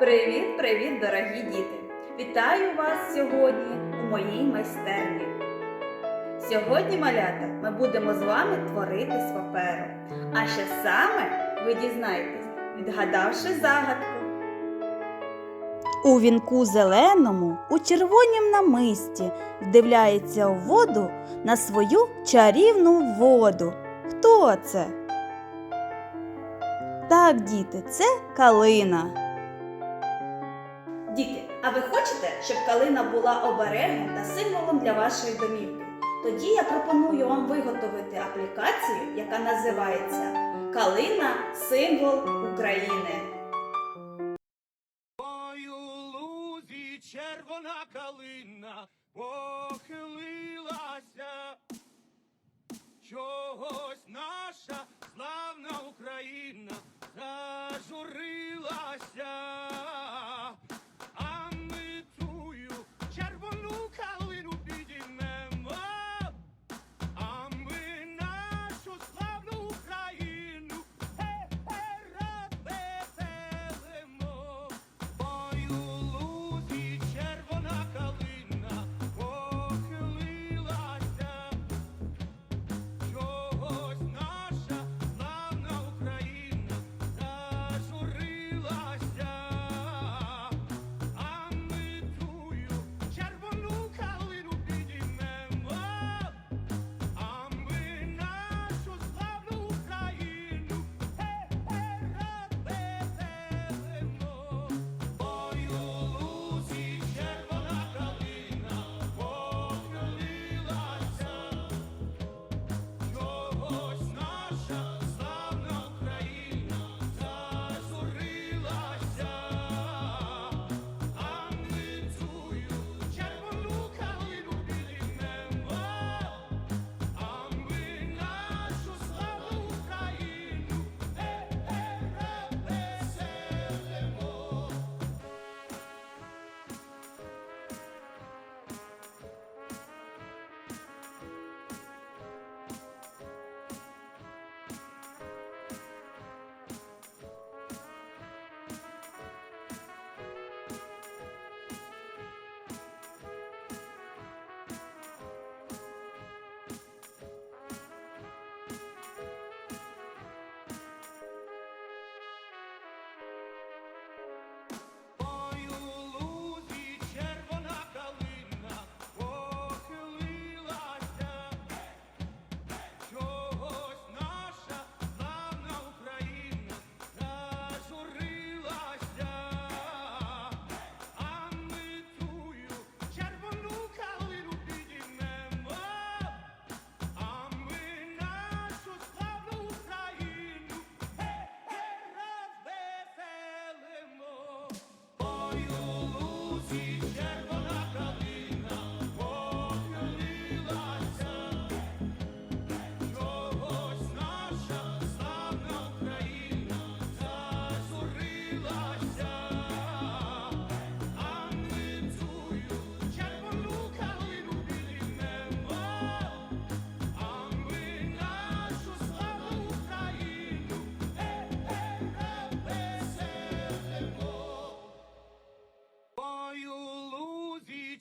Привіт, привіт, дорогі діти! Вітаю вас сьогодні у моїй майстерні. Сьогодні, малята, ми будемо з вами творити з паперу. А що саме ви дізнаєтесь, відгадавши загадку. У вінку зеленому, у червонім намисті, вдивляється у воду на свою чарівну воду. Хто це? Так, діти, це калина. А ви хочете, щоб калина була оберегом та символом для вашої домівки? Тоді я пропоную вам виготовити аплікацію, яка називається Калина символ України. Ой, лузі червона калина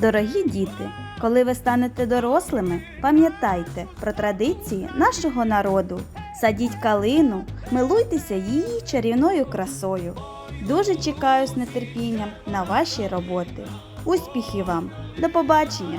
Дорогі діти, коли ви станете дорослими, пам'ятайте про традиції нашого народу. Садіть калину, милуйтеся її чарівною красою. Дуже чекаю з нетерпінням на ваші роботи. Успіхів вам! До побачення!